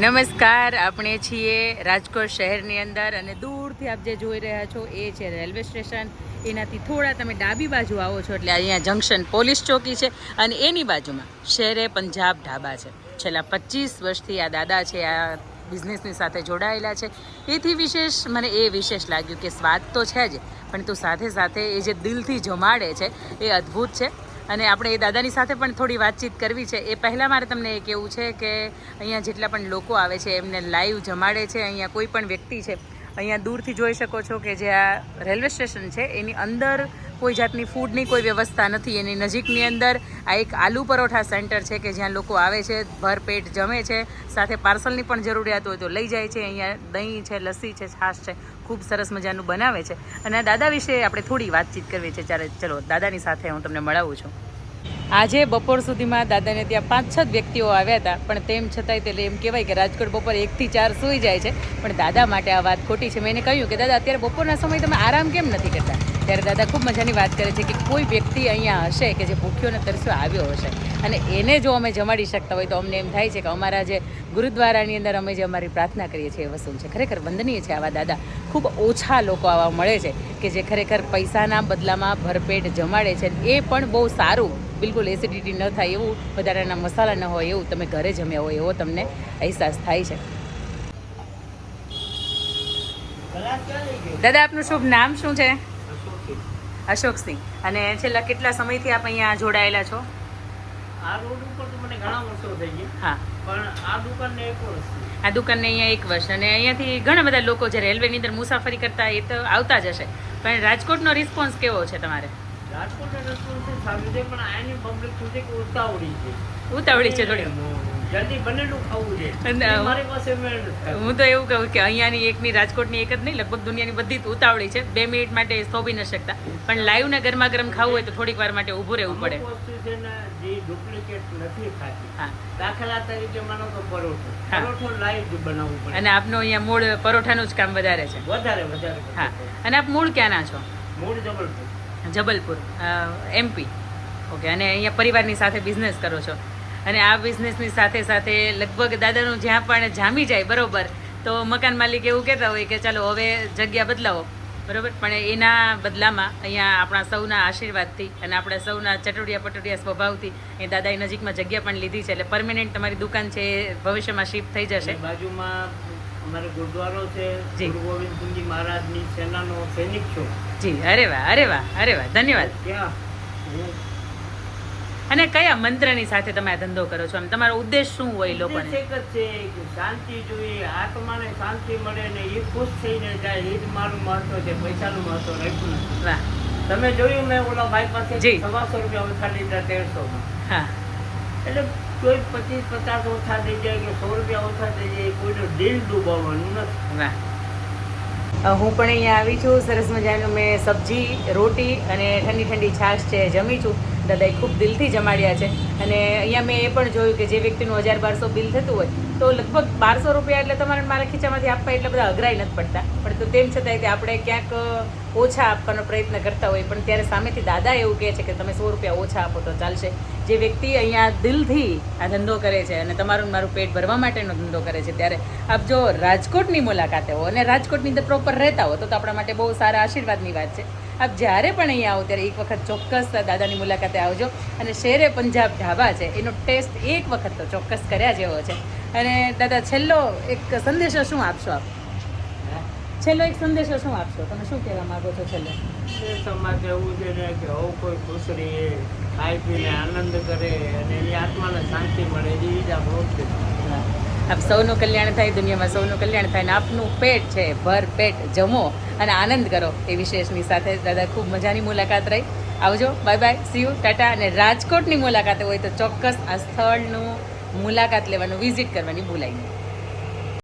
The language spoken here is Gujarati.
નમસ્કાર, આપણે છીએ રાજકોટ શહેરની અંદર અને દૂરથી આપ જે જોઈ રહ્યા છો એ છે રેલવે સ્ટેશન. એનાથી થોડા તમે ડાબી બાજુ આવો છો એટલે અહીંયા જંકશન પોલીસ ચોકી છે અને એની બાજુમાં શહેરે પંજાબ ઢાબા છે. છેલ્લા પચીસ વર્ષથી આ દાદા છે, આ બિઝનેસની સાથે જોડાયેલા છે. એથી વિશેષ મને એ વિશેષ લાગ્યું કે સ્વાદ તો છે જ પરંતુ સાથે સાથે એ જે દિલથી જમાડે છે એ અદ્ભુત છે. અને આપણે એ દાદાની સાથે પણ થોડી વાતચીત કરવી છે. એ પહેલાં મારે તમને એ કહેવું છે કે અહીંયા જેટલા પણ લોકો આવે છે, એમને લાઈવ જમાડે છે. અહીંયા કોઈ પણ વ્યક્તિ છે, અહીંયા દૂરથી જોઈ શકો છો કે જે આ રેલવે સ્ટેશન છે, એની અંદર કોઈ જાતની ફૂડની કોઈ વ્યવસ્થા નથી. એની નજીકની અંદર આ એક આલુ પરોઠા સેન્ટર છે કે જ્યાં લોકો આવે છે, ભરપેટ જમે છે. સાથે પાર્સલની પણ જરૂરિયાત હોય તો લઈ જાય છે. અહીંયા દહીં છે, લસ્સી છે, છાશ છે, ખૂબ સરસ મજાનું બનાવે છે. અને દાદા વિશે આપણે થોડી વાતચીત કરવી છે. ચાલે ચલો, દાદાની સાથે હું તમને મળાવું છું. આજે બપોર સુધીમાં દાદાને ત્યાં પાંચ છ વ્યક્તિઓ આવ્યા હતા. પણ તેમ છતાંય તે એમ કહેવાય કે રાજકોટ બપોર એકથી ચાર સૂઈ જાય છે. પણ દાદા માટે આ વાત ખોટી છે. મેં એને કહ્યું કે, દાદા, અત્યારે બપોરના સમય તમે આરામ કેમ નથી કરતા? ત્યારે દાદા ખૂબ મજાની વાત કરે છે કે, કોઈ વ્યક્તિ અહીંયા હશે કે જે ભૂખ્યો ને તરસ્યો આવ્યો હશે? અને એને જો અમે જમાડી શકતા હોય તો અમને એમ થાય છે કે, અમારા જે ગુરુદ્વારાની અંદર અમે જે અમારી પ્રાર્થના કરીએ છીએ એ વસ્તુ છે. ખરેખર વંદનીય છે આવા દાદા. ખૂબ ઓછા લોકો આવા મળે છે કે જે ખરેખર પૈસાના બદલામાં ભરપેટ જમાડે છે. એ પણ બહુ સારું બિલકુલ એસિડિટી ન થાય એવું વધારાના મસાલા ન હોય એવું તમે ઘરે જમ્યા હોય એવો તમને અહેસાસ થાય છે. દાદા આપનું શુભ નામ શું છે? અશોકસિંહ. અને છેલ્લા કેટલા સમયથી આપ અહીંયા જોડાયેલા છો? આ રોડ ઉપર તો મને ઘણા વર્ષો થઈ ગયા. હા. પણ આ દુકાનને એક વર્ષ. આ દુકાનને અહીંયા એક વર્ષ. અને અહીંયાથી ઘણા બધા લોકો જે રેલવેની અંદર મુસાફરી કરતા એ તો આવતા જ હશે. પણ રાજકોટનો રિસ્પોન્સ કેવો છે તમારે? રાજકોટના રેસ્ટોરન્ટ સારું છે પણ આની પબ્લિક કે ઉતાવળી છે. ઉતાવળી છે થોડી. જલ્દી બનેલું ખાવું છે. મારી પાસે મેળ નથી થતો. હું તો એવું કહું કે અહીંયાની એકની રાજકોટની એક જ નહીં લગભગ દુનિયાની બધી જ ઉતાવળી છે. બે મિનિટ માટે થોભી ન શકતા. પણ લાઈવ ને ગરમા ગરમ ખાવું હોય તો થોડીક વાર માટે ઊભું રહેવું પડે. વસ્તુ છે ને જે ડુપ્લિકેટ નથી ખાતી દાખલા તરીકે માનો તો પરોઠો. પરોઠો લાઈવ બનાવવું પડે. અને આપનો અહીંયા મૂળ પરોઠાનું જ કામ વધારે છે. વધારે વધારે હા. અને આપ મૂળ ક્યાંના છો? મૂળ જબલપુર. જબલપુર એમપી ઓકે, અને અહીંયા પરિવારની સાથે બિઝનેસ કરો છો. અને આ બિઝનેસની સાથે સાથે લગભગ દાદાનું જ્યાં પણ જામી જાય બરોબર, તો મકાન માલિક એવું કહેતા હોય કે ચાલો હવે જગ્યા બદલાવો. બરોબર? પણ એના બદલામાં અહીંયા આપણા સૌના આશીર્વાદથી અને આપણા સૌના ચટોડિયા પટોડિયા સ્વભાવથી એ દાદાએ નજીકમાં જગ્યા પણ લીધી છે. એટલે પરમેનન્ટ તમારી દુકાન છે ભવિષ્યમાં શિફ્ટ થઈ જશે. બાજુમાં અમારે ગુરુદ્વારો છે. ગુરુ ગોવિંદસિંહજી મહારાજની સેનાનો સૈનિક છું. જી અરે વાહ અરે વાહ અરે વાહ ધન્યવાદ. અને કયા મંત્રની સાથે તમે આ ધંધો કરો છો? આમ તમારો ઉદ્દેશ શું હોય લોકોને? એક જ છે કે શાંતિ જોઈએ આત્માને શાંતિ મળે ને એ ખુશ થઈને જાય એ જ મારું મહત્વ છે પૈસાનું મહત્વ રાખ્યું નથી. વાહ. તમે જોયું મેં ઓલા ભાઈ પાસે. સવાસો રૂપિયા ઓછા લીધા તેરસો માં હા. એટલે કોઈ પચીસ પચાસ ઓછા થઈ જાય કે સો રૂપિયા ઓછા થઈ જાય કોઈનો દિલ ડૂબાવવાનું નથી. ના. હું પણ અહીંયા આવી છું સરસ મજાનું મેં સબ્જી રોટી અને ઠંડી ઠંડી છાશ છે જમી છું. દાદાએ ખૂબ દિલથી જમાડ્યા છે. અને અહીંયા મેં એ પણ જોયું કે જે વ્યક્તિનું હજાર બારસો બિલ થતું હોય, તો લગભગ બારસો રૂપિયા એટલે તમારે મારા ખીચામાંથી આપવા એટલા બધા અઘરાઈ નથી પડતા. પણ તો તેમ છતાંય તે આપણે ક્યાંક ઓછા આપવાનો પ્રયત્ન કરતા હોય. પણ ત્યારે સામેથી દાદા એવું કહે છે કે તમે સો રૂપિયા ઓછા આપો તો ચાલશે. જે વ્યક્તિ અહીંયા દિલથી આ ધંધો કરે છે અને તમારું મારું પેટ ભરવા માટેનો ધંધો કરે છે, ત્યારે આપ જો રાજકોટની મુલાકાતે હો અને રાજકોટની અંદર પ્રોપર રહેતા હો, તો તો આપણા માટે બહુ સારા આશીર્વાદની વાત છે. આપ જ્યારે પણ અહીંયા આવો ત્યારે એક વખત ચોક્કસ દાદાની મુલાકાતે આવજો. અને શેરે પંજાબ ઢાબા છે, એનો ટેસ્ટ એક વખત તો ચોક્કસ કર્યા જેવો છે. અને દાદા, છેલ્લો એક સંદેશો શું આપશો આપ? છેલ્લો એક સંદેશો શું આપશો? તમે શું કહેવા માંગો છો છેલ્લે? સમાજ એવું છે ને કે હવ કોઈ ખુશ રહીએ ખાઈ પીને આનંદ કરે અને એની આત્માને શાંતિ મળે એ જ આ છે આપ સૌનું કલ્યાણ થાય, દુનિયામાં સૌનું કલ્યાણ થાય અને આપનું પેટ છે, ભર પેટ, જમો અને આનંદ કરો એ વિશેષની સાથે. દાદા, ખૂબ મજાની મુલાકાત રહી. આવજો. Bye bye see you tata અને રાજકોટની મુલાકાતે હોય તો ચોક્કસ આ સ્થળનું મુલાકાત લેવાનું વિઝિટ કરવાની ભૂલાઈ નહીં.